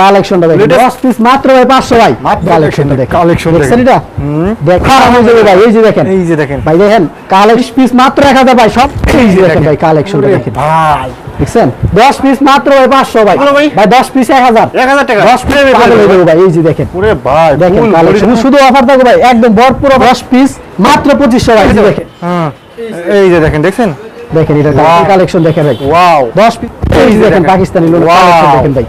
কালেকশনটা দেখেন 10 পিস মাত্র ভাই 500 ভাই মাত্র কালেকশনটা দেখেন, দেখেন দেখেন। এটা দেখ হয়ে যাবে ভাই এই যে দেখেন এই যে দেখেন ভাই দেখেন কালেকশন পিস মাত্র 1000 ভাই সব এই যে দেখেন ভাই কালেকশনটা দেখেন ভাই দেখছেন 10 পিস মাত্র ভাই 500 ভাই বলো ভাই। ভাই 10 পিস 1000 1000 টাকা 10 পিস হয়ে ভাই এই যে দেখেন ওরে ভাই দেখেন কালেকশন শুধু অফার থাকবে ভাই একদম ভরপুর 10 পিস মাত্র 2500 ভাই এই যে দেখেন হ্যাঁ এই যে দেখেন দেখছেন দেখেন এটা. কালেকশন দেখেন ভাই ওয়াও 10 পিস দেখেন পাকিস্তানি লোন দেখেন ভাই?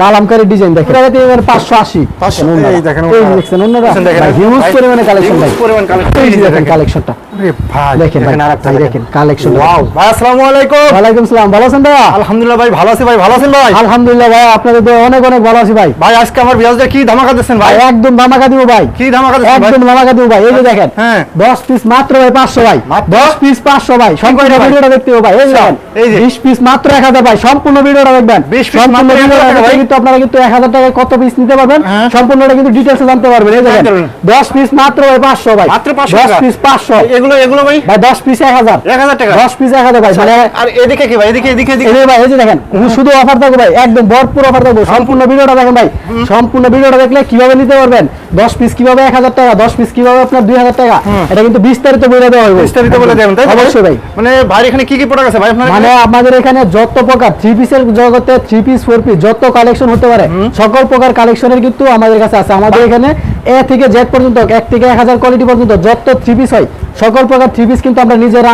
কালামকারী ডিজাইন দেখেন। এবার 580 500 দেখেন এই ওনারা। দেখছেন অন্যরা। দেখেন, দেখেন, হিউজ পরিমাণে কালেকশন ভাই। huge পরিমাণ collection। এই যে এই যে দেখেন দেখেন। কালেকশনটা দেখেন ভাই আরেকটা ভাই দেখেন। কালেকশন ভাই আসসালামু আলাইকুম। ওয়ালাইকুম সালাম। ভালো আছেন ভাইয়া? আলহামদুলিল্লাহ ভাই ভালো আছি ভাই ভালো আছেন ভাই? আলহামদুলিল্লাহ ভাই আপনাদের তো অনেক অনেক ভালো আছি ভাই। ভাই আজকে আমার বিয়াজটা কি ধামাকা দিচ্ছেন ভাই? একদম ধামাকা দিব ভাই। কি ধামাকা দিচ্ছেন ভাই? একদম ধামাকা দিব ভাই। এই যে দেখেন হ্যাঁ। 10 পিস মাত্র ভাই 500 ভাই। মাত্র? 10 পিস 500 ভাই। সম্পূর্ণ? ভিডিওটা দেখতে হবে ভাই। এই যে দেখেন এই যে। 20 পিস মাত্র 1000 ভাই। সম্পূর্ণ ভিডিওটা দেখবেন 20 সম্পূর্ণ মাত্র 1000 ভিডিওটা টাকা ভাই। দেখে কিন্তু আপনারা কিন্তু 1000 টাকায় কত পিস নিতে পারবেন হ্যাঁ। সম্পূর্ণটা কিন্তু ডিটেইলসে জানতে পারবেন এই দেখেন। জানতে পারবেন। 10 পিস মাত্র ভাই 500 ভাই। মাত্র 500 10 টাকা। পিস 500 এগুলো এগুলো ভাই? ভাই 10 পিস 1000 1000 টাকা। 10 পিস 1000 ভাই মানে আর এদিকে কি ভাই? এদিকে এদিকে এদিকে। ভাই এই যে দেখেন শুধু অফার থাকবে ভাই একদম ভরপুর অফার থাকবে। সম্পূর্ণ ভিডিওটা দেখেন ভাই সম্পূর্ণ ভিডিওটা দেখলে কীভাবে নিতে পারবেন? 10 পিস কীভাবে 1000 টাকা 10 পিস কীভাবে আপনার 2000 টাকা? এটা কিন্তু বিস্তারিত বলে দেওয়া হবে। বিস্তারিত বলে দেবেন তাই অবশ্যই ভাই। মানে ভাই এখানে কি কি প্রোডাক্ট আছে? ভাই আপনার মানে আমাদের এখানে যত প্রকার থ্রি পিসের জগতে থ্রি পিস ফোর পিস যত কালেকশন হতে পারে সকল প্রকার কালেকশনের কিন্তু আমাদের কাছে আছে। আমাদের এখানে এ থেকে জেড পর্যন্ত এক থেকে এক হাজার কোয়ালিটি পর্যন্ত যত থ্রি পিস হয় সকল প্রকার থ্রি পিস কিন্তু আমরা নিজেরা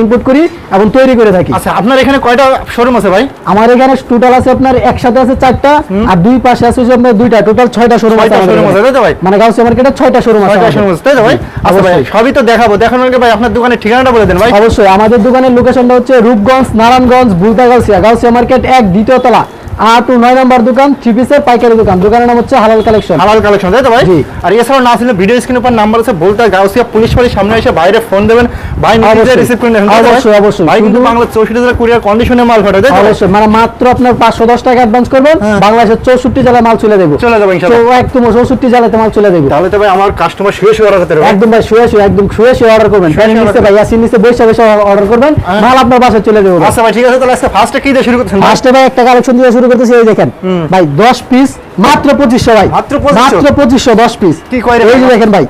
ইনপুট করি এবং তৈরি করে থাকি। আচ্ছা আপনার এখানে কয়টা শোরুম আছে ভাই? আমার এখানে টোটাল আছে আপনার একসাথে আছে চারটা আর দুই পাশে আছে আপনার দুইটা টোটাল ছয়টা শোরুম আছে ছয়টা আছে, তাই ভাই? মানে গাউসি মার্কেটে ছয়টা শোরুম আছে আমাদের। শোরুম আছে তাই তো ভাই? আচ্ছা ভাই সবই তো দেখাবো। দেখানোর আগে ভাই আপনার দোকানের ঠিকানাটা বলে দেন ভাই। অবশ্যই আমাদের দোকানের লোকেশনটা হচ্ছে রূপগঞ্জ নারায়ণগঞ্জ বুলতা গাউসিয়া গাউসিয়া মার্কেট এক দ্বিতীয় তলা। আট টু নয় নম্বর দোকান থ্রি পিসের পাইকারি দোকান। দোকানের নাম হচ্ছে হালাল কালেকশন হালাল কালেকশন তাই তো ভাই? আর এছাড়াও না ছিল ভিডিও স্ক্রিনের উপর নাম্বার আছে বলতে গাউসিয়া পুলিশ বাড়ির সামনে এসে বাইরে ফোন দেবেন। ভাই নিজে রিসিভ করে নেবেন তাই তো ভাই? অবশ্যই, অবশ্যই। ভাই কিন্তু বাংলা চৌষট্টি জেলা কুরিয়ার কন্ডিশনে মাল ফাটায় তাই অবশ্যই। মানে মাত্র আপনার পাঁচশো দশ টাকা অ্যাডভান্স করবেন হ্যাঁ। বাংলাদেশের চৌষট্টি জেলায় মাল চলে দেবো। চলে যাব ইনশাআল্লাহ। তো একদম চৌষট্টি জেলাতে মাল চলে দেবো। তাহলে তো ভাই আমার কাস্টমার শুয়ে শুয়ে অর্ডার করতে পারবে। একদম ভাই শুয়ে শুয়ে একদম শুয়ে শুয়ে অর্ডার করবেন। শুয়ে শুয়ে নিচে ভাই ইয়াসিন নিচে বসে বসে অর্ডার করবেন হ্যাঁ। মাল আপনার বাসায় চলে দেবো আচ্ছা ভাই ঠিক আছে তাহলে আজকে ফার্স্টে কি দিয়ে শুরু ভাই? ফার্স্টে ভাই একটা কালেকশন দিয়ে শুরু করতেছি এই দেখেন। ভাই 10 পিস মাত্র 2500 ভাই। মাত্র 2500? মাত্র 2500 10 পিস কি কয় এই যে দেখেন ভাই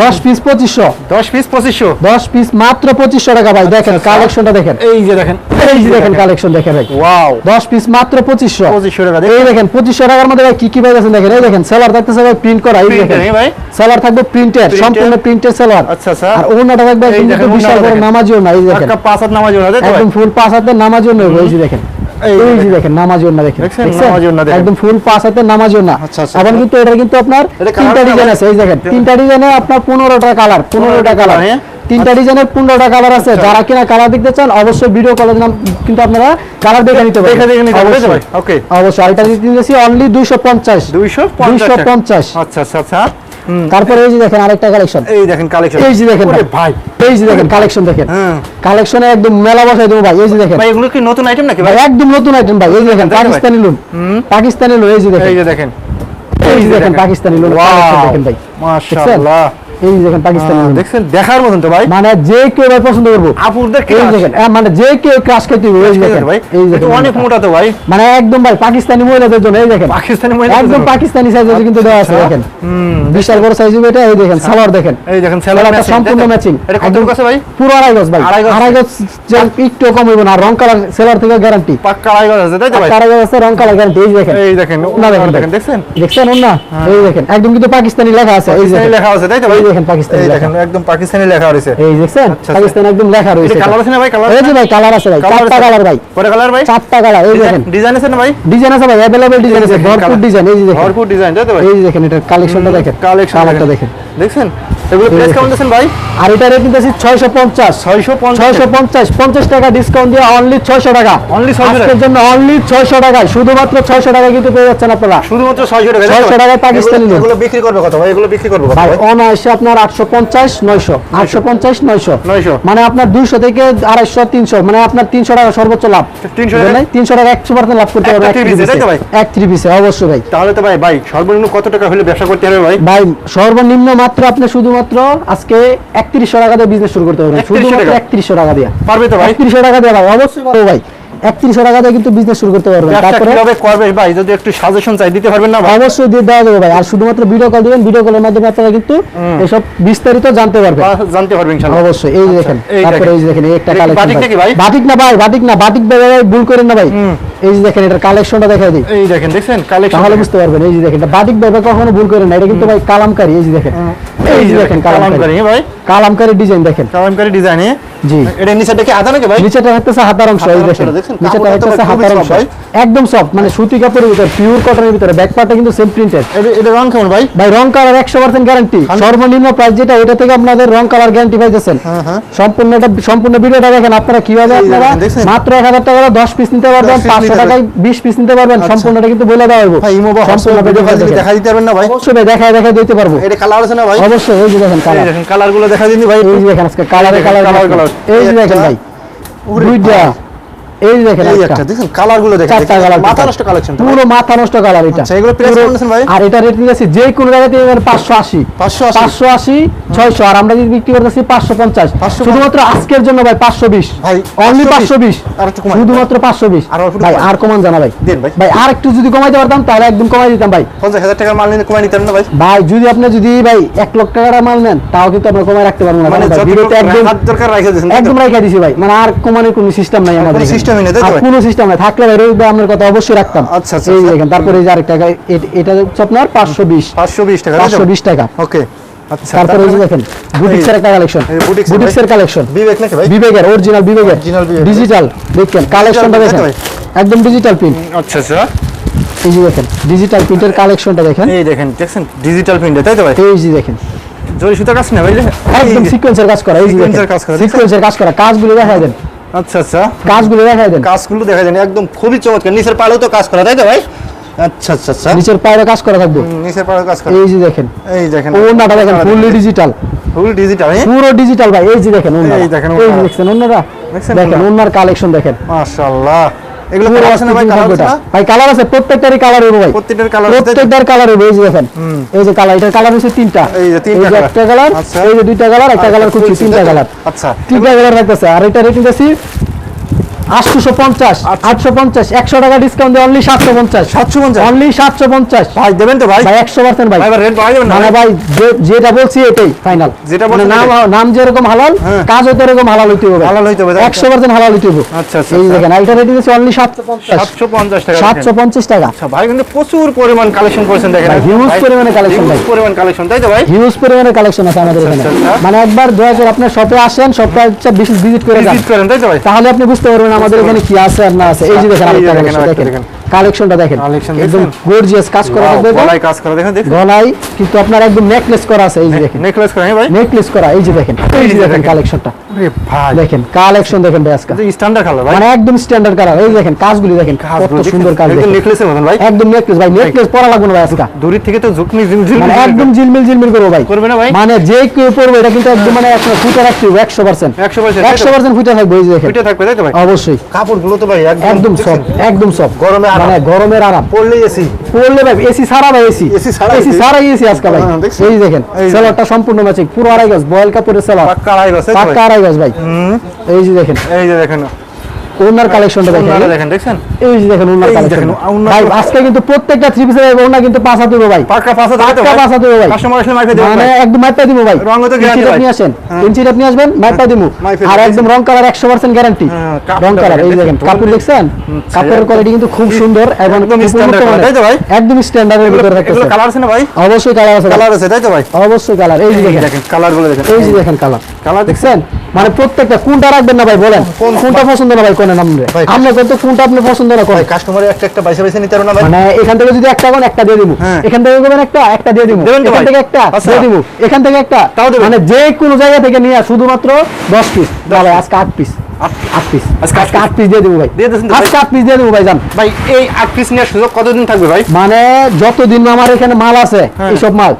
10 পিস 2500 দশ পিস পঁচিশশো। 10 পিস মাত্র 2500 টাকা ভাই দেখেন আচ্ছা। কালেকশনটা দেখেন। এই যে দেখেন। এই যে দেখেন কালেকশন দেখেন ভাই। ওয়াও 10 পিস মাত্র 2500 2500 টাকা এই দেখেন। 2500 টাকার মধ্যে ভাই কি কি ভাই আছেন দেখেন? এই দেখেন সেলার থাকতেছে ভাই প্রিন্ট করা এই দেখেন। ভাই? সেলার থাকবে Printed? সম্পূর্ণ প্রিন্টেড সেলার আচ্ছা, আচ্ছা। আর ওনাটা থাকবে একদম বিশাল বড় নামাজিও না এই দেখেন। পাঁচ হাত নামাজ না? একদম ফুল পাঁচ হাতের নামাজিও নেই এই যে দেখেন। এই যে দেখেন। দেখেন নামাজি ওন্না দেখেন দেখছেন? দেখছেন? নামাজি ওড়না দেখেন। একদম ফুল পাঁচ হাতের নামাজি ওন্না আচ্ছা, আচ্ছা, এখন আচ্ছা। কিন্তু এটা কিন্তু আপনার তিনটা ডিজাইন আছে এই দেখেন তিনটা ডিজাইনে আপনার পনেরোটা কালার হ্যাঁ? তিনটা ডিজাইনের পনেরোটা কালার আছে আচ্ছা। যারা কিনা কালার দেখতে চান অবশ্যই ভিডিও কলের নাম কিন্তু আপনারা কালার দেখে নিতে পারবেন দেখে দেখে নিতে পারবেন, তাই অবশ্যই। Okay. দিতেছি অনলি দুইশো পঞ্চাশ দুইশো দুইশো পঞ্চাশ আচ্ছা আচ্ছা আচ্ছা তারপরে এই যে দেখেন আরেকটা কালেকশন এই দেখেন কালেকশন এই যে দেখেন ভাই এই যে দেখেন কালেকশন দেখেন। হ্যাঁ। কালেকশনে একদম মেলা বসাই দেবো ভাই এই যে দেখেন। ভাই এগুলো কি নতুন আইটেম নাকি ভাই? একদম নতুন আইটেম ভাই এই যে দেখেন পাকিস্তানি লুন পাকিস্তানি লুন এই যে দেখেন। এই যে দেখেন। এই যে দেখেন পাকিস্তানি লোন! দেখেন ভাই। মাশাআল্লাহ। এই দেখেন পাকিস্তানি হ্যাঁ, দেখছেন? দেখার মতন তো ভাই। মানে যে কেউ ভাই পছন্দ করব। আপুরদের যে দেখেন মানে যে কেউ ক্রাশ খেতে এই দেখেন। ভাই এই দেখেন। অনেক মোটা তো ভাই। মানে একদম ভাই পাকিস্তানি মহিলাদের জন্য এই দেখেন। পাকিস্তানি মহিলা একদম পাকিস্তানি সাইজে কিন্তু দেওয়া আছে আচ্ছা। দেখেন। বিশাল বড় সাইজ এটা এই দেখেন সালোয়ার দেখেন। এই দেখেন সালোয়ারটা সম্পূর্ণ ম্যাচিং এটা কত কাছে ভাই? পুরো আড়াই গজ ভাই। আড়াই গজ? একটু কম হইব না রং কালার সেলার থেকে গ্যারান্টি পাক্কা আড়াই গজ আছে তাই তো ভাই? আড়াই গজ আছে রং কালার গ্যারান্টি এই দেখেন। এই দেখেন না দেখেন দেখেন দেখছেন? দেখছেন না এই দেখেন একদম কিন্তু পাকিস্তানি লেখা আছে এই দেখেন। লেখা আছে তাই তো ভাই? দেখেন পাকিস্তানি এই লেখা। দেখেন একদম পাকিস্তানি লেখা রয়েছে এই দেখছেন আচ্ছা, আচ্ছা। পাকিস্তান একদম লেখা রয়েছে এটা কালার আছে না ভাই কালার এই যে ভাই কালার আছে ভাই চারটা কালার ভাই পরে কালার ভাই চারটা কালার এই দেখেন ডিজাইন আছে না ভাই ডিজাইন আছে ভাই अवेलेबल ডিজাইন আছে দেখেন ভরপুর colour। ডিজাইন এই যে দেখেন ভরপুর ডিজাইন তাই তো ভাই এই যে দেখেন এটা কালেকশনটা দেখেন কালেকশন কালারটা দেখেন দেখছেন? এগুলো প্রাইস কেমন দিচ্ছেন ভাই? আর এটা রেট দিতেছি 650 650 650 50 টাকা ডিসকাউন্ট দিয়ে অনলি 600 টাকা। Only 600 আজকের জন্য অনলি 600 টাকা শুধুমাত্র 600 টাকা কিন্তু পেয়ে যাচ্ছেন আপনারা। শুধুমাত্র 600 টাকা 600 টাকায় পাকিস্তানি এগুলো- এগুলো বিক্রি করবে কত ভাই? এগুলো বিক্রি করবে কত ভাই অনায়াসে আপনার 850 900 850 900 900 মানে আপনার 200 থেকে 250 300 মানে আপনার 300 টাকা সর্বোচ্চ লাভ। 300 টাকা? বুঝলেন? 300 টাকা 100% লাভ করতে পারবেন three piece এ, তাই তো ভাই? এক থ্রি পিসে অবশ্যই ভাই। তাহলে তো ভাই ভাই সর্বনিম্ন কত টাকা হলে ব্যবসা করতে হবে ভাই? ভাই সর্বনিম্ন মাত্র আপনি শুধুমাত্র আজকে একত্রিশশো টাকা দিয়ে বিজনেস শুরু করতে পারবেন। 3100 শুধুমাত্র? একত্রিশশো টাকা দিয়ে। পারবে তো ভাই? একত্রিশশো টাকা দিয়ে ভাই অবশ্যই পারব ভাই। একত্রিশশো টাকা দিয়ে কিন্তু বিজনেস শুরু করতে পারবেন। তারপরে কীভাবে করবে ভাই? যদি একটু সাজেশন চাই দিতে পারবেন না অবশ্যই দিয়ে দেওয়া যাবে ভাই। আর শুধুমাত্র ভিডিও কল দিবেন ভিডিও কলের মাধ্যমে আপনারা কিন্তু এসব বিস্তারিত জানতে পারবেন। জানতে পারবেন ইনশাআল্লাহ। অবশ্যই। এই যে দেখেন এই তারপরে এই দেখেন একটা কালেকশন বাটিক নাকি ভাই? বাটিক না ভাই বাটিক না বাটিক ভাই ভাই, ভুল করেন না ভাই। এই যে দেখেন এটার কালেকশনটা দেখাই দিই। এই দেখেন দেখছেন? কালেকশন তাহলে বুঝতে পারবেন এই যে দেখেন এটা বাটিক ভাই ভাই কখনো ভুল করেন না। এটা কিন্তু ভাই কালামকারী এই যে দেখেন। এই যে দেখেন কালামকারী ভাই। কালামকারী ডিজাইন দেখেন। কালামকারী ডিজাইনে জি। এটা নিচেটা কি আদা নাকি ভাই? নিচেটা থাকতেছে হাতার অংশ এই দেখেন। নিচেটা ভাই হাতার অংশ। একদম সফট মানে সুতি কাপড়ের ভিতরে পিওর কটনের ভিতরে ব্যাক পার্টটা কিন্তু সেম প্রিন্টেড এটা- রং কেমন ভাই? ভাই রং কালার একশো পার্সেন্ট গ্যারান্টি সর্বনিম্ন প্রাইস যেটা ওইটা থেকে আপনাদের রং কালার গ্যারান্টি পাইতেছেন। হ্যাঁ, হ্যাঁ। সম্পূর্ণ এটা সম্পূর্ণ ভিডিওটা দেখেন আপনারা কীভাবে আপনারা? মাত্র এক হাজার টাকা দশ পিস নিতে পারবেন 10 piece পাঁচশো নিতে টাকায় বিশ পিস নিতে পারবেন আচ্ছা। সম্পূর্ণটা কিন্তু বলে দেওয়া হবে ভাই ইমো বা সম্পূর্ণ ভিডিও ভিডিওটা কল দেখা দিতে পারবেন না ভাই। অবশ্যই দেখায় দেখায় দিতে পারব। এটা কালার আছে না ভাই? অবশ্যই এই যে দেখেন কালার দেখেন কালারগুলো দেখা দিন ভাই এই দেখেন আজকে কালারে কালার কালার। এই দেখেন ভাই দুইটা। এই দেখেন একটা। দেখেন কালারগুলো দেখেন চারটা কালার মাথা নষ্ট কালেকশন পুরো মাথা নষ্ট কালার এটা। আচ্ছা, এগুলো ভাই? আর এটা রেট নিয়েছি যে কোনো জায়গাতে পাঁচশো আশি। 580 পাঁচশো আশি ছয়শো। আর আমরা যদি বিক্রি করতেছি 550 শুধুমাত্র আজকের জন্য ভাই পাঁচশো বিশ। ভাই, অনলি 520 আর একটু কমান। শুধুমাত্র পাঁচশো বিশ। আর অল্প ভাই আর কমান জানা ভাই। দেন ভাই। ভাই আর একটু যদি কমাইতে পারতাম তাহলে একদম কমাই দিতাম ভাই। পঞ্চাশ হাজার টাকার মাল নিয়ে কমাই নিতেন না ভাই? ভাই যদি আপনি যদি ভাই এক লক্ষ টাকার মাল নেন তাও কিন্তু আমরা কমাই রাখতে পারব না। মানে ভিডিওতে একদম দরকার রাখে দিয়েছেন একদম রাখা দিছি ভাই। মানে আর কমানোর কোনো সিস্টেম নাই আমাদের কোনো system নেই, কোনো সিস্টেম নাই থাকলে ভাই রোহিত ভাই আপনার কথা অবশ্যই রাখতাম। আচ্ছা, আচ্ছা, এই আচ্ছা। দেখেন তারপরে এই যে আরেকটা এটা হচ্ছে আপনার পাঁচশো বিশ। পাঁচশো বিশ টাকা পাঁচশো বিশ টাকা। ওকে আচ্ছা তারপরে এই যে দেখেন বুটিক্সের একটা কালেকশন এই বুটিক্সের কালেকশন বিবেক নাকি ভাই? বিবেকের অরিজিনাল বিবেকের। Original বিবেকের। ডিজিটাল দেখেন কালেকশনটা দেখেন। একদম ডিজিটাল প্রিন্ট আচ্ছা আচ্ছা। এই যে দেখেন ডিজিটাল প্রিন্টের কালেকশনটা দেখেন। এই দেখেন দেখছেন? ডিজিটাল প্রিন্টে তাই তো ভাই? এই যে দেখেন। জরি সুতা কাজ না ভাই? একদম সিকোয়েন্সের কাজ করা এই যে Sequence কাজ করা, সিকোয়েন্সের কাজ করা কাজগুলো দেখাই দেন। আচ্ছা আচ্ছা। কাজগুলো দেখাই দেন। কাজগুলো দেখা যায় একদম খুবই চমৎকার। নিচের পাড়েও তো কাজ করা তাই তো ভাই? আচ্ছা আচ্ছা আচ্ছা। নিচের পাড়ে কাজ করা থাকবে। নিচের পাড়ে কাজ করা। এই যে দেখেন। এই দেখেন। ওনাটা দেখেন ফুললি ডিজিটাল ফুল ডিজিটাল পুরো ডিজিটাল ভাই এই যে দেখেন ওনারা এই দেখেন ওনারা। ওনারা দেখছেন দেখেন ওনার কালেকশন দেখেন। মাশাআল্লাহ। এগুলো ভাই? কালার আছে ভাই কালার আছে প্রত্যেকটারই কালার হবে ভাই। প্রত্যেকটার কালার? প্রত্যেকটার কালার হবে এই যে দেখেন এই যে কালার এটার কালার হচ্ছে তিনটা। এই যে তিনটা কালার একটা কালার আচ্ছা। এই যে দুইটা কালার একটা কালার খুব তিনটা কালার আচ্ছা। তিনটা কালার রাখতেছে আর এটা রেটিং আছে আটশোশো পঞ্চাশ। আটশো পঞ্চাশ একশো টাকা ডিসকাউন্ট দিয়ে অনলি সাতশো পঞ্চাশ 750? অনলি সাতশো পঞ্চাশ ভাই দেবেন তো ভাই? ভাই একশো পার্সেন্ট ভাই। ভাই রেট বাড়াই যাবেন না? মানে ভাই? ভাই যেটা বলছি এটাই ফাইনাল যেটা বলছেন নাম নাম যেরকম হালাল হ্যাঁ। এরকম হালাল হইতে হবে। হালাল হইতে হবে, একশো পার্সেন্ট হালাল হইতে হবে। আচ্ছা, এই। দেখেন এটা রেটিং আছে অনলি সাতশো পঞ্চাশ 750 টাকা সাতশো পঞ্চাশ টাকা। আচ্ছা ভাই কিন্তু প্রচুর পরিমাণ কালেকশন করেছেন দেখেন। পরিমাণে collection ভাই। পরিমাণ কালেকশন তাই তো ভাই? হিউজ পরিমাণে কালেকশন আছে আমাদের এখানে। আচ্ছা, আচ্ছা। মানে একবার দয়া করে আপনার শপে আসেন শপটা ভিজিট করে যান। করেন তাই তো তাহলে আপনি বুঝতে পারবেন আমাদের এখানে কি আছে আর না আছে? এই যে দেখেন দেখেন, দেখেন। দেখেন। কালেকশনটা দেখেন। একদম গর্জিয়াস কাজ করা থাকবে। এটা। গলায় কাজ করা। দেখেন দেখেন। গলায় কিন্তু আপনার একদম নেকলেস করা আছে এই যে দেখেন। নেকলেস করেন হ্যাঁ ভাই? নেকলেস করা এই যে দেখেন এই যে দেখেন। কালেকশনটা আরে ভাই। দেখেন কালেকশন দেখেন ভাই আজকে। স্ট্যান্ডার্ড কালার ভাই। মানে একদম স্ট্যান্ডার্ড কালার এই দেখেন কাজগুলি দেখেন কত সুন্দর কাজ দেখেন। নেকলেসের মতন ভাই। একদম নেকলেস ভাই নেকলেস পরা লাগবে না ভাই আজকে। দূরের থেকে তো ঝুঁকনি ঝিলঝিল মানে একদম জিলমিল জিলমিল করব ভাই। করবে না ভাই? মানে যে কেউ পড়বে এটা কিন্তু একদম মানে আপনার ফুটে রাখতে পার্সেন্ট 100% একশো পার্সেন্ট ফুটে থাকবে এই যে দেখেন। ওইটা থাকবে তাই তো ভাই? অবশ্যই। কাপড়গুলো তো ভাই একদম সব একদম সব গরমে আরাম। মানে গরমের আরাম। পড়লে এসি। পড়লে ভাই এসি সারা ভাই এসি। AC ছাড়া এসি সারা এসি ভাই হ্যাঁ, এই দেখেন সেলারটা সম্পূর্ণ ম্যাচিং পুরো আড়াই গজ বয়েল কাপড়ের সেলার। পাক্কা আড়াই গজ তাই পাক্কা আড়াই গজ ভাই। এই যে দেখেন। এই যে দেখেন। ওনার কালেকশনটা দেখেন। দেখেন এই যে দেখেন ওনার কালেকশন ভাই আজকে কিন্তু প্রত্যেকটা থ্রি পিসের ওনা কিন্তু পাঁচ হাতে দেবো ভাই। পাক্কা পাঁচা তাই তো পাক্কা পাঁচা দেবো ভাই। কাস্টমার আসলে মাইকে দেবেন মানে একদম মাইপটা দিব ভাই। রঙও তো ভাই। নিয়ে আসেন। হ্যাঁ। ইঞ্চিটা নিয়ে আসবেন মাইপটা দিব। আর একদম রং কালার একশো পার্সেন্ট গ্যারান্টি হ্যাঁ, রং কালার এই দেখেন, কাপড় দেখছেন? কাপড়ের কোয়ালিটি কিন্তু খুব সুন্দর এবং একদম মানের। তাই তো ভাই? একদম স্ট্যান্ডার্ডের ভিতরে রাখতেছে কালার আছে না ভাই? অবশ্যই কালার আছে কালার আছে তাই তো ভাই? অবশ্যই কালার এই যে দেখেন। দেখেন কালারগুলো দেখেন। এই যে দেখেন কালার কালার দেখছেন? মানে প্রত্যেকটা কোনটা রাখবেন না ভাই বলেন? কোন- কোনটা? পছন্দ না ভাই কোনে নামবে আমরা কিন্তু কোনটা আপনি পছন্দ না করেন। কাস্টমারে একটা একটা বাইসে বাইসে নিতে না ভাই? মানে এখান থেকে যদি একটা কোন একটা দিয়ে দিব। হ্যাঁ। এখান থেকে করবেন একটা একটা দিয়ে দিব। এখান থেকে একটা আচ্ছা। দিয়ে দিব। এখান থেকে একটা। তাও দেবেন? মানে যে কোনো জায়গা থেকে নিয়ে শুধুমাত্র 10 পিস না ভাই আজকে 8 পিস 8 পিস আজকে আজকে 8 পিস দিয়ে দিব ভাই। দিয়ে দিয়েছেন তো ভাই? আজকে 8 পিস দিয়ে দিব ভাই জান। ভাই এই আট পিস নেওয়ার সুযোগ কতদিন থাকবে ভাই? মানে যতদিন আমার এখানে মাল আছে হ্যাঁ। এইসব মাল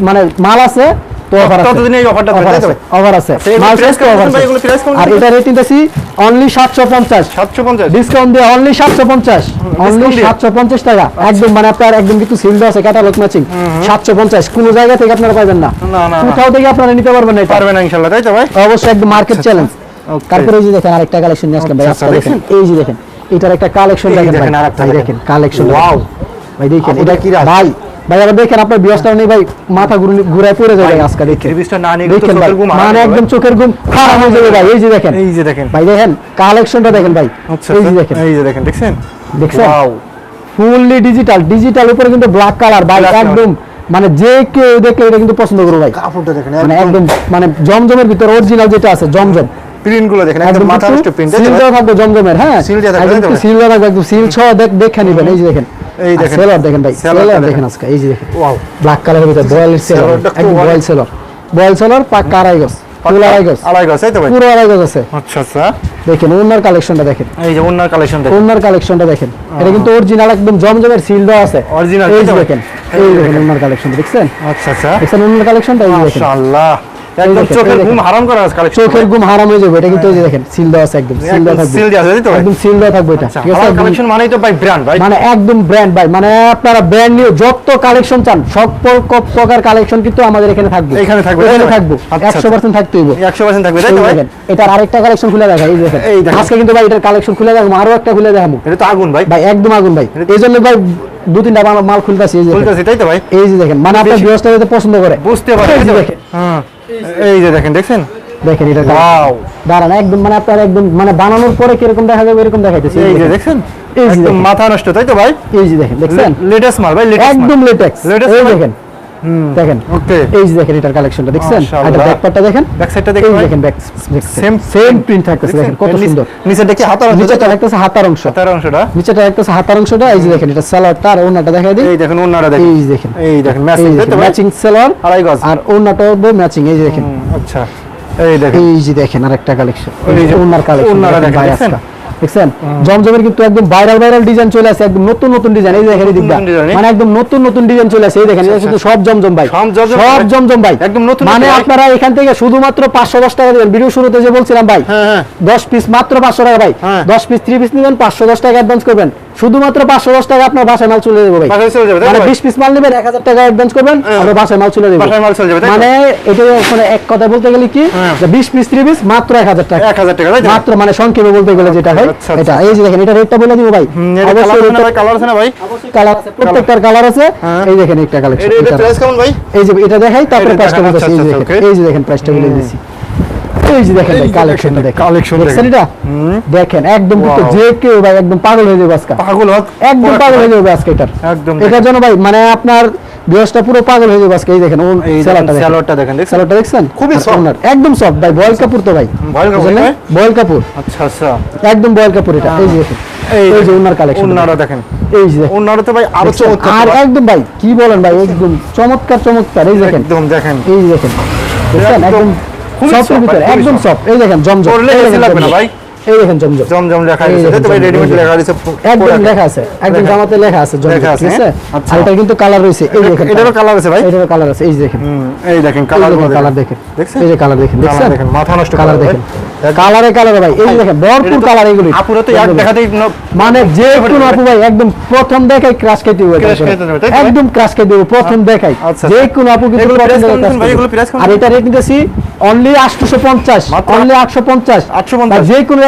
মানে মাল আছে তো অফার আছে। ততদিন এই অফারটা আছে তাই তো? ভাই অফার আছে। আচ্ছা, মাল price তো অফার আছে। এগুলো price আর এটা রেটিং দিছি অনলি 750 সাতশো পঞ্চাশ? ডিসকাউন্ট দিয়ে অনলি 750 অনলি 750 টাকা। একদম মানে আপনার একদম কিন্তু সিল দেওয়া আছে ক্যাটালগ ম্যাচিং 750 কোন জায়গা থেকে আপনারা পাবেন না। না, না, না। কোথাও থেকে আপনারা নিতে পারবেন না এটা। না ইনশাল্লাহ তাই তো ভাই? অবশ্যই একদম মার্কেট চ্যালেঞ্জ তারপরে এই যে দেখেন আরেকটা কালেকশন নিয়ে আসলাম ভাই আচ্ছা, দেখেন। এই যে দেখেন এটার একটা কালেকশন দেখেন দেখেন, আরেকটা! ভাই দেখেন এটা কি ভাই ভাই আবার দেখেন আপনার বিয়সটা নেই ভাই মাথা ঘুরে পড়ে যাবে আজকে দেখেন। না নিয়ে তো চোখের ঘুম মানে একদম চোখের ঘুম হারাম হয়ে যাবে ভাই এই যে দেখেন। এই যে দেখেন। ভাই দেখেন কালেকশনটা দেখেন ভাই আচ্ছা এই যে আচ্ছা, দেখেন। এই যে দেখেন দেখছেন? দেখছেন? Wow! ফুললি ডিজিটাল ডিজিটাল উপরে কিন্তু ব্ল্যাক কালার ভাই একদম মানে যে কেউ দেখলে এটা কিন্তু পছন্দ করবে ভাই। কাপড়টা দেখেন মানে একদম। মানে জমজমের ভিতরে অরিজিনাল যেটা আছে জমজম। প্রিন্টগুলো দেখেন একদম মাথা নষ্ট প্রিন্ট সিল দেওয়া থাকবে জমজমের হ্যাঁ? দেওয়া থাকবে, একদম তাই তো? সিল দেওয়া থাকবে একদম সিল সহ দেখ দেখে নিবেন এই যে দেখেন। এই দেখেন। সেলর দেখেন ভাই সেলর দেখেন। আজকে এই যে দেখেন। ওয়াও। ব্ল্যাক কালারের ভিতরে বয়েল সেলর টা একদম বয়েল সেলর। বয়েল সেলর পাক্কা আড়াই গজ ফুল আড়াই গজ। আড়াই গজ তাই তো ভাই। পুরো আড়াই গজ আছে। আচ্ছা আচ্ছা। দেখেন ওনার কালেকশনটা দেখেন। এই যে ওনার কালেকশন দেখেন। ওনার কালেকশনটা দেখেন। এটা কিন্তু অরিজিনাল একদম জমজমের সিল দেওয়া আছে। এই তো? দেখেন এই দেখেন। ওনার দেখছেন? আচ্ছা আচ্ছা। দেখছেন ওনার কালেকশনটা এই দেখেন। মাশাআল্লাহ। একদম চোখের ঘুম হারাম করা আছে কালেকশন চোখের ঘুম হারাম হয়ে যাবে এটা কিন্তু দেখেন সিল দেওয়া আছে একদম সিল দেওয়া একদম থাকবে। seal দেওয়া আছে, তো একদম সিল দেওয়া থাকবে এটা আচ্ছা ঠিক আছে? কালেকশন মানেই তো ভাই ব্র্যান্ড ভাই। মানে একদম ব্র্যান্ড ভাই। মানে আপনারা ব্র্যান্ড নিউ যত কালেকশন চান সব প্রকার কালেকশন কিন্তু আমাদের এখানে থাকবে। এখানে থাকবে, এখানে? থাকব। আচ্ছা, একশো পার্সেন্ট থাকতেই হবে। 100% থাকবে তাই তো ভাই? এটার আরেকটা কালেকশন খুলে দেখা এই দেখেন। আজকে কিন্তু ভাই এটার কালেকশন খুলে দেখাবো আরও একটা খুলে দেখাবো। এটা তো আগুন ভাই। ভাই একদম আগুন ভাই। এই জন্য ভাই দু তিনটা মাল- খুলতেছি এই যে। তাই তো ভাই? এই যে দেখেন মানে আপনার ব্যবস্থা পছন্দ করে। বুঝতে পারি? দেখেন। হ্যাঁ। এই যে দেখেন দেখছেন? দেখেন এটা ওয়াও দাঁড়ান একদম মানে আপনার একদম মানে বানানোর পরে কীরকম দেখা যাবে এরকম দেখাইতেছি। এই যে দেখেন। এই যে একদম মাথা নষ্ট তাই তো ভাই? এই যে দেখেন দেখছেন? লেটেস্ট মাল ভাই লেটেস্ট একদম লেটেক্স লেটেস্ট দেখেন। দেখেন ওকে। এই যে দেখেন এটার কালেকশনটা দেখছেন? এটা ব্যাক পার্টটা দেখেন? ব্যাক সাইডটা দেখেন দেখেন ব্যাক সেম সেম প্রিন্ট থাকতেছে দেখেন কত সুন্দর। নিচেটা কি হাতার অংশ নিচেটা থাকতেছে হাতার অংশ। হাতার অংশটা। নিচেটা থাকতেছে হাতার অংশটা এই যে দেখেন এটা সালোয়ারটা আর ওনাটা দেখাই দিই। এই দেখেন ওনারা দেখেন। এই দেখেন। এই দেখেন ম্যাচিং ম্যাচিং সালোয়ার আড়াই গজ। আর ওনাটা ম্যাচিং এই দেখেন। আচ্ছা। এই দেখেন। এই যে দেখেন আরেকটা কালেকশন ওনার কালেকশন ওড়নাটা দেখেন, দেখছেন? জমজমের কিন্তু একদম ভাইরাল ভাইরাল ডিজাইন চলে আসে একদম নতুন নতুন ডিজাইন এই যে দেখেন দিকটা। মানে একদম নতুন নতুন ডিজাইন চলে আসে এই দেখেন এটা কিন্তু সব জমজম ভাই। সব জমজম ভাই। একদম নতুন মানে আপনারা এখান থেকে শুধুমাত্র পাঁচশো দশ টাকা দেবেন। ভিডিও শুরুতে যে বলছিলাম ভাই হ্যাঁ হ্যাঁ। দশ পিস মাত্র পাঁচশো টাকা ভাই। হ্যাঁ। দশ পিস থ্রি পিস নেবেন পাঁচশো দশ টাকা অ্যাডভান্স করবেন। শুধুমাত্র পাঁচশো দশ টাকা আপনার বাসায় মাল চলে যাবে ভাই। চলে যাবে, মানে ভাই? বিশ পিস মাল নেবেন এক হাজার টাকা অ্যাডভান্স করবেন হ্যাঁ। আপনার বাসায় মাল চলে যাবে। বাসায় মাল চলে যাবে, মানে এটা মানে এক কথা বলতে গেলে কি? হ্যাঁ। যে বিশ পিস থ্রি পিস মাত্র এক হাজার টাকা। এক হাজার টাকা তাই তো? মাত্র মানে সংক্ষেপে বলতে গেলে যেটা হয় আচ্ছা, এটা আচ্ছা। এই যে দেখেন এটা রেটটা বলে দিব ভাই। হুম, কালার আছে না ভাই? কালার প্রত্যেকটার কালার আছে। হ্যাঁ। এই দেখেন একটা কালেকশন এটা এটা প্রাইস কেমন ভাই? এই যে এটা দেখাই তারপরে প্রাইসটা এই যে আচ্ছা, দেখেন আচ্ছা, এই যে দেখেন প্রাইসটা বলে দিয়েছি। এই যে দেখেন ভাই যে দেখেন, দেখছেন দেখেন। এটা? দেখেন একদম কিন্তু যে কেউ ভাই একদম পাগল হয়ে যাবে আজকে। পাগল একদম পাগল হয়ে যাবে আজকে এটার। একদম এটার জন্য ভাই মানে আপনার বিয়সটা পুরো পাগল হয়ে যাবে আজকে এই দেখেন স্যালাডটা দেখেন। স্যালাডটা দেখছেন? খুবই। ওনার একদম সফট ভাই বয়েল কাপড় তো ভাই। কাপড়, বয়েল কাপড়। আচ্ছা আচ্ছা। একদম বয়েল কাপড় এটা এই যে এই এই যে ওনার কালেকশন ওনারা দেখেন। এই যে দেখেন। তো ভাই আরও চমৎকার আর একদম ভাই কি বলেন ভাই একদম চমৎকার চমৎকার এই দেখেন। একদম দেখেন। এই দেখেন। একদম ভিতরে একদম। সফট এই দেখেন জমজম। লাগবে না ভাই। এই দেখেন জমজম। জমজম লেখা আছে। দেখেন, তাই তো ভাই রেডিমেড লেখা আছে। একদম লেখা আছে। একদম জামাতে লেখা আছে জমজম ঠিক আছে? হ্যাঁ? আচ্ছা। এটা কিন্তু কালার রয়েছে। এই দেখেন এটারও কালার আছে ভাই? এটারও কালার আছে। এই দেখেন। হুম, এই দেখেন কালার কালার দেখেন দেখছেন? এই যে কালার দেখেন দেখছেন? মাথা নষ্ট কালার দেখেন। কালারে কালারে ভাই এই দেখেন ভরপুর কালার এগুলি। আপুরা তো এক দেখাতেই মানে যে কোনো আপু ভাই একদম প্রথম দেখাই ক্রাশ খাইতে হবে? একদম ক্রাশ খাইতে হবে প্রথম দেখাই। আচ্ছা, যে আচ্ছা। কোনো আপু কিন্তু? আর এটা রেট নিতেছি অনলি 850 অনলি 850 850 যে কোনো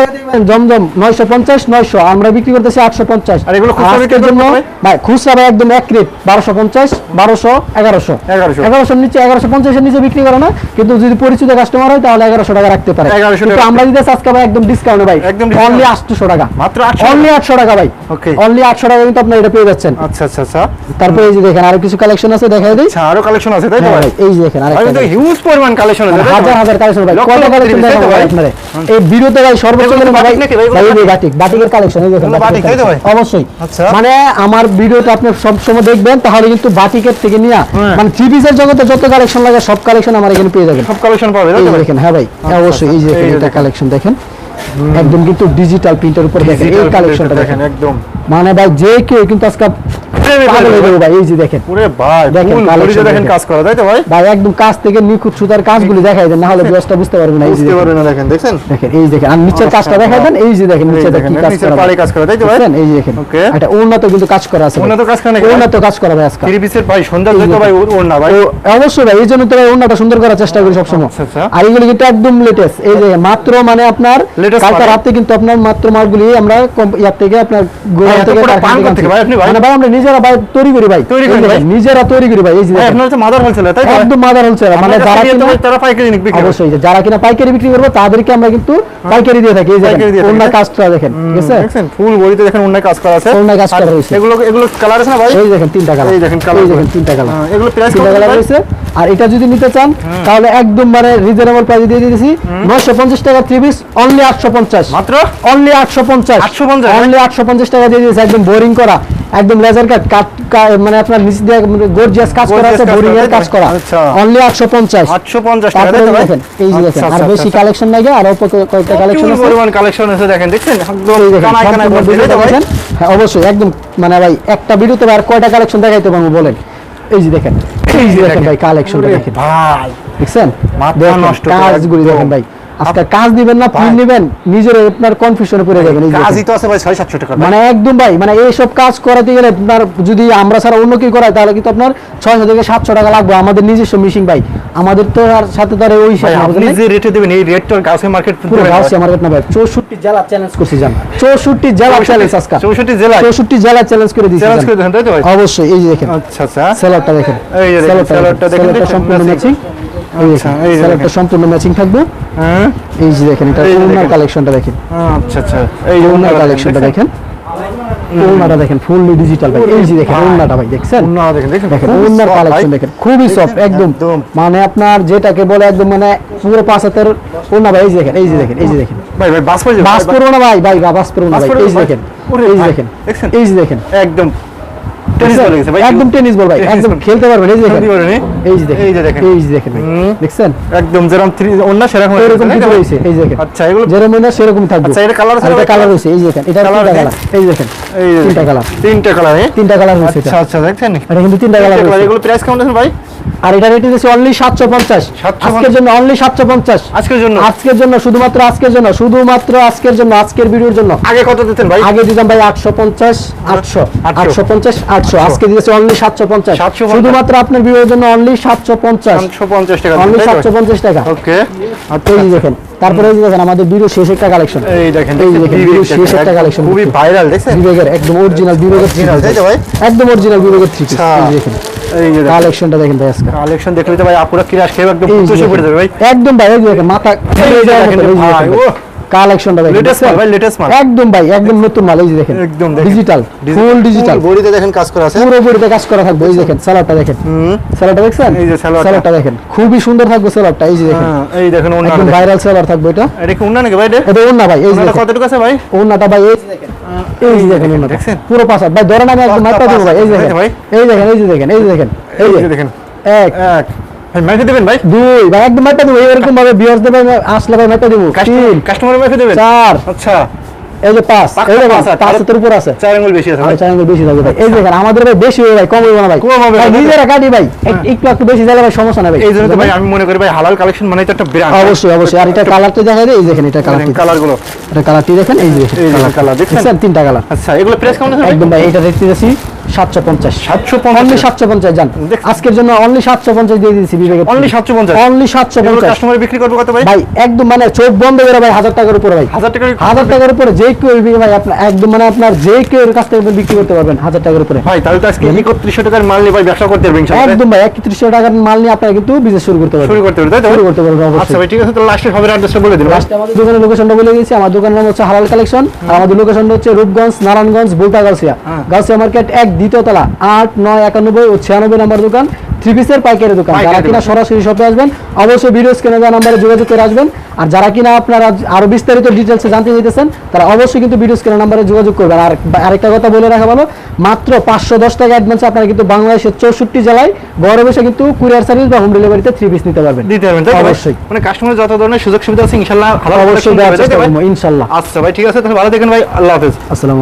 জমজম 950 900 আমরা বিক্রি করতেছি 850 আর এগুলো খুচরা বিক্রি আজকের জন্য ভাই? খুচরা ভাই একদম এক রেট 1250 1200 1100 1100 1100 নিচে 1150 এর নিচে বিক্রি করে না কিন্তু যদি পরিচিত কাস্টমার হয় তাহলে 1100 টাকা রাখতে পারে। 1100 কিন্তু আমরা দিতেছি আজকে ভাই একদম ডিসকাউন্টে ভাই একদম অনলি 800 টাকা। মাত্র 800 অনলি 800 টাকা ভাই। Okay. অনলি 800 টাকা কিন্তু আপনি এটা পেয়ে যাচ্ছেন। আচ্ছা আচ্ছা আচ্ছা। তারপরে এই যে দেখেন আরও কিছু কালেকশন আছে দেখাই দেই। আচ্ছা আরও কালেকশন আছে তাই তো ভাই? ভাই, এই যে দেখেন আরেকটা তো হিউজ পরিমাণ কালেকশন আছে মানে হাজার হাজার কালেকশন ভাই কত কালেকশন জিনিস, তাই তো দেখাবো ভাই? ভাই? এই ভিডিওতে ভাই সর্বোচ্চ এগুলো ভাই বাটিক নাকি? ভাই? ভাই এই বাটিক বাটিকের কালেকশন এই দেখেন বাটিক, তাই তো ভাই? অবশ্যই। আচ্ছা। মানে আমার ভিডিওটা আপনি সব সময় দেখবেন তাহলে কিন্তু বাটিকের থেকে নিয়ে হ্যাঁ। মানে থ্রি পিসের জগতে যত কালেকশন লাগে সব কালেকশন আমার এখানে পেয়ে যাবেন। সব কালেকশন পাবে? দেখেন হ্যাঁ ভাই অবশ্যই এই যে আচ্ছা, দেখেন এই যে এটা দেখেন। কালেকশন দেখেন। একদম কিন্তু ডিজিটাল প্রিন্টের উপর দেখেন এই কালেকশনটা দেখেন। একদম। মানে ভাই যে কেউ কিন্তু আজকে ভাই এই যে দেখেন। ভাই দেখেন, দেখেন। কাজ করা তাই তো ভাই? ভাই একদম কাজ থেকে নিখুঁত সুতার কাজগুলি দেখাই দেন না হলে ব্যবস্থা বুঝতে পারবে না বুঝতে দেখেন। না দেখেন দেখছেন? দেখেন এই দেখেন আর নিচের কাজটা দেখাই দেন এই যে দেখেন নিচে দেখেন, কাজ করা পাড়ে কাজ করা, তাই তো ভাই? এই যে দেখেন। Okay. এটা উন্নত কিন্তু কাজ করা আছে ভাই। কাজ করা নাকি ভাই? কাজ করা ভাই আজকে। থ্রি পিসের ভাই সন্ধ্যা এই ভাই ওর ওর ভাই। অবশ্যই ভাই এই জন্য তো সুন্দর করার চেষ্টা করি সবসময়। আচ্ছা, আচ্ছা। আর এগুলো কিন্তু একদম লেটেস্ট এই যে মাত্র মানে আপনার Latest latest কালকে রাতে কিন্তু আপনার মাত্র মালগুলি আমরা ইয়ার থেকে আপনার গোডাউন থেকে কারখানা থেকে ভাই আপনি ভাই? মানে ভাই আমরা নিজেরা ভাই তৈরি করি ভাই। তৈরি করেন ভাই? নিজেরা তৈরি করি ভাই এই যে আপনার হচ্ছে মাদার হোলসেলার তাই একদম মাদার হোলসেল। মানে যারা কিনা তারা পাইকারি বিক্রি করে। অবশ্যই যারা কিনা পাইকারি বিক্রি করব তাদেরকে আমরা কিন্তু পাইকারি দিয়ে থাকি। এই পাইকারি দিয়ে থাকি? কাজটা দেখেন ঠিক আছে? দেখছেন? ফুল বডিতে দেখেন অন্য কাজ করা আছে। অন্য কাজ করা আর এগুলো এগুলো কালার আছে না ভাই? এই দেখেন তিনটা কালার এই দেখেন কালার এই দেখেন তিনটা কালার হ্যাঁ, এগুলো প্রাইস তিনটা কালার আর এটা যদি নিতে চান তাহলে একদম মানে রিজনেবল প্রাইসে দিয়ে দিয়েছি। নয়শো পঞ্চাশ টাকা থ্রি পিস অনলি আটশো পঞ্চাশ। মাত্র? অনলি আটশো পঞ্চাশ। 850 অনলি আটশো পঞ্চাশ টাকা দিয়ে দিয়েছে একদম বোরিং করা। একদম লেজার কাট কাট মানে আপনার নিচ দিয়ে গর্জিয়াস কাজ করা আছে বোরিং এর কাজ করা। আচ্ছা। অনলি আটশো পঞ্চাশ। 850 টাকা? দেখেন এই যে দেখেন আচ্ছা, আর আচ্ছা, বেশি আচ্ছা। কালেকশন নাই আর অল্প কয়েকটা কালেকশন আছে। পরিমাণ কালেকশন আছে দেখেন দেখছেন? একদম কানায় কানায় সম্পূর্ণ ভর্তি, তাই ভিডিওটা তো ভাই? দেখেন? হ্যাঁ অবশ্যই একদম মানে ভাই একটা ভিডিওতে আর কয়টা কালেকশন দেখাইতে পারব বলেন? এই যে দেখেন এই যে দেখেন ভাই কালেকশনটা দেখেন। ভাই। দেখছেন? মাথা নষ্ট করে কাজগুলি। দেখেন ভাই। আজকে কাজ দিবেন না প্রিন্ট নিবেন নিজের আপনার কনফিউশনে পড়ে যাবেন এই কাজই তো আছে ভাই 6 700 টাকা। মানে একদম ভাই মানে এইসব কাজ করাতে গেলে আপনার যদি আমরা ছাড়া অন্য কেউ করায় তাহলে কিন্তু আপনার ছয়শো থেকে সাতশো টাকা লাগবে আমাদের নিজস্ব মিশিং ভাই। আমাদের তো আর সাথে তো আর ওই হিসাব আপনি যে রেটে দিবেন এই রেট তো গাউসে মার্কেট পুরো গাউসিয়া মার্কেট না ভাই চৌষট্টি জেলা চ্যালেঞ্জ করছি জান। চৌষট্টি জেলা চ্যালেঞ্জ আজকে। 64 জেলায় চৌষট্টি জেলা চ্যালেঞ্জ করে দিয়েছি চ্যালেঞ্জ করে দেন তাই তো ভাই? অবশ্যই এই যে দেখেন। আচ্ছা আচ্ছা। সেলারটা দেখেন। এই যে সেলারটা দেখেন, সম্পূর্ণ। ম্যাচিং আচ্ছা, এই সেলারটা সম্পূর্ণ ম্যাচিং থাকবে। হ্যাঁ। এই যে দেখেন এটা ওনার কালেকশনটা দেখেন আচ্ছা আচ্ছা এই ওনার কালেকশনটা দেখেন ওনাটা দেখেন ফুললি ডিজিটাল ভাই এই যে দেখেন ভাই। ওনাটা ভাই দেখছেন দেখেন দেখেন ওনার কালেকশন দেখেন খুবই সফট একদম। মানে আপনার যেটাকে বলে একদম মানে পুরো পাঁচ হাতের ওনা ভাই এই যে দেখেন এই যে দেখেন এই যে দেখেন ভাই ভাই বাস পড়ে বাস করব না ভাই ভাই বাস করব না ভাই এই যে দেখেন এই যে দেখেন দেখছেন? এই যে দেখেন একদম টেনিস বল গেছে ভাই একদম টেনিস বল ভাই একদম খেলতে পারবেন এই যে দেখেন। এই? এই যে দেখেন এই যে দেখেন। এই যে দেখেন। দেখছেন? একদম যেরকম থ্রি অন্য সেরকম এরকম কিছু রয়েছে এই যে দেখেন। আচ্ছা এগুলো যেরকম না সেরকম থাকবে। আচ্ছা, এটা কালার আছে? কালার রয়েছে এই যে দেখেন এটা কালার এই দেখেন এই তিনটা কালার তিনটা কালার তিনটা কালার রয়েছে আচ্ছা আচ্ছা দেখছেন? এটা কিন্তু তিনটা কালার এগুলো প্রাইস কেমন আছে ভাই? আর এটা রেট দিয়েছে অনলি সাতশো পঞ্চাশ। আজকের জন্য অনলি সাতশো পঞ্চাশ। আজকের জন্য? আজকের জন্য শুধুমাত্র আজকের জন্য শুধুমাত্র আজকের জন্য আজকের ভিডিওর জন্য। আগে কত দিতেন ভাই? আগে দিতাম ভাই আটশো পঞ্চাশ আটশো। আটশো। পঞ্চাশ আটশো। আজকে দিয়েছে অনলি সাতশো পঞ্চাশ। শুধুমাত্র আপনার ভিডিওর জন্য অনলি সাতশো পঞ্চাশ। 550 টাকা অনলি সাতশো পঞ্চাশ টাকা। ওকে। এই দেখেন তারপরে এই দেখেন আমাদের শেষ একটা কালেকশন এই দেখেন এই দেখেন, শেষ একটা একদম খুবই ভাইরাল দেখছেন? বিবেকের একদম অরিজিনাল বিবেকের Original, তাই তো ভাই? একদম অরিজিনাল বিবেকের থ্রি আচ্ছা। এই দেখেন। কালেকশনটা দেখেন ভাই আজকে কালেকশন দেখলে তো ভাই আপুরা কিরাস খেয়ে একদম খুশি পড়ে যাবে ভাই একদম ভাই এই দেখেন মাথা কালেকশনটা দেখেন লেটেস্ট মাল ভাই লেটেস্ট মাল একদম ভাই একদম নতুন মাল এই যে দেখেন একদম ডিজিটাল ফুল ডিজিটাল বডিতে দেখেন কাজ করা আছে পুরো বডিতে কাজ করা থাকবে এই দেখেন সালোয়ারটা দেখেন হুম সালোয়ারটা দেখছেন এই যে। সালোয়ারটা দেখেন খুবই সুন্দর থাকবে সালোয়ারটা এই যে দেখেন হ্যাঁ, এই দেখেন ওনারা একদম ভাইরাল সালোয়ার থাকবে এটা এটা কি ওনা নাকি ভাই এটা ওন্না ভাই এই যে দেখেন কতটুকু আছে ভাই ওন্নাটা ভাই এই যে দেখেন এই যে দেখেন ওন্নাটা দেখছেন? পুরো পাঁচ ভাই ধরেন আমি একদম পাঁচটা মাপটা ভাই এই দেখেন এই দেখেন এই যে দেখেন এই যে দেখেন এই যে দেখেন এক। এক। ভাই দেবেন ভাই দুই। ভাই একদম মাপটা দেবো এরকম ভাবে ভিউয়ার্স দেবে আসলে ভাই মাপটা দেবো। তিন। কাস্টমার দেবেন? চার। আচ্ছা। এই যে পাঁচ। এই দেখেন পাঁচ হাত, পাঁচ আরো- হাতের উপর আছে। চার আঙ্গুল বেশি আছে ভাই। চার আঙ্গুল বেশি থাকবে ভাই। এই দেখেন আমাদের ভাই বেশি হবে ভাই কম হবে না ভাই। কম হবে ভাই নিজেরা কাটি ভাই। একটু একটু বেশি দিলে ভাই সমস্যা নাই ভাই। এই জন্য তো ভাই আমি মনে করি ভাই হালাল কালেকশন মানে তো একটা ব্র্যান্ড অবশ্যই অবশ্যই। আর এটা কালারটা দেখা যায় এই দেখেন এটা কালারগুলো এটা কালারটি দেখেন এই যে কালার তিনটা কালার আচ্ছা এগুলো প্রাইস কেমন আছে একদম ভাই? এটা রেট দিয়েছি সাতশো পঞ্চাশ। সাতশো অনলি পঞ্চাশ সাতশো পঞ্চাশ জান। দেখ- আজকের জন্য অনলি সাতশো পঞ্চাশ দিয়ে দিয়েছি অনলি সাতশো পঞ্চাশ। অনলি সাতশো পঞ্চাশ। কাস্টমার বিক্রি করব কত ভাই? ভাই একদম মানে চোখ বন্ধ করে ভাই হাজার টাকার উপরে ভাই। হাজার হাজার টাকার উপরে যে কেউ ভাই আপনার একদম মানে আপনার যে কেউ এর কাছ থেকে বিক্রি করতে পারবেন হাজার টাকার উপরে। ভাই তাহলে তো আজকে একত্রিশশো টাকার মাল নিয়ে ভাই ব্যবসা করতে পারবেন? একদম ভাই একত্রিশশো টাকার মাল নিয়ে আপনারা কিন্তু বিজনেস শুরু করতে পারবেন। শুরু করতে শুরু করতে পারবেন আচ্ছা ভাই ঠিক আছে তো লাস্টে সবের অ্যাড্রেসটা বলে দিন লাস্টে আমাদের দোকানের লোকেশনটা বলে দিয়েছি আমার দোকানের নাম হচ্ছে হালাল কালেকশন আর আমাদের লোকেশনটা হচ্ছে রূপগঞ্জ নারায়ণগঞ্জ বুলতা গাউসিয়া। হ্যাঁ। গাউসিয়া মার্কেট এক দ্বিতীয় তলা আট নয় একানব্বই ও ছিয়ানব্বই নাম্বার দোকান থ্রি পিসের পাইকারি দোকান। যারা কিনা সরাসরি শপে আসবেন অবশ্যই ভিডিও স্ক্রিনে দেওয়া নাম্বারে যোগাযোগ করে আসবেন। আর যারা কিনা আপনারা আরও বিস্তারিত ডিটেলসে জানতে চাইতেছেন তারা অবশ্যই কিন্তু ভিডিও স্ক্রিনে নাম্বারে যোগাযোগ করবেন। আর আরেকটা কথা বলে রাখা ভালো মাত্র পাঁচশো দশ টাকা অ্যাডভান্স আপনারা কিন্তু বাংলাদেশের চৌষট্টি জেলায় ঘরে বসে কিন্তু কুরিয়ার সার্ভিস বা হোম ডেলিভারিতে থ্রি পিস নিতে পারবেন। দিতে পারবেন? অবশ্যই। মানে কাস্টমার যত ধরনের সুযোগ সুবিধা আছে ইনশাল্লাহ হালাল অবশ্যই? করব ইনশাল্লাহ। আচ্ছা ভাই ঠিক আছে তাহলে ভালো দেখেন ভাই আল্লাহ হাফেজ। আসসালামু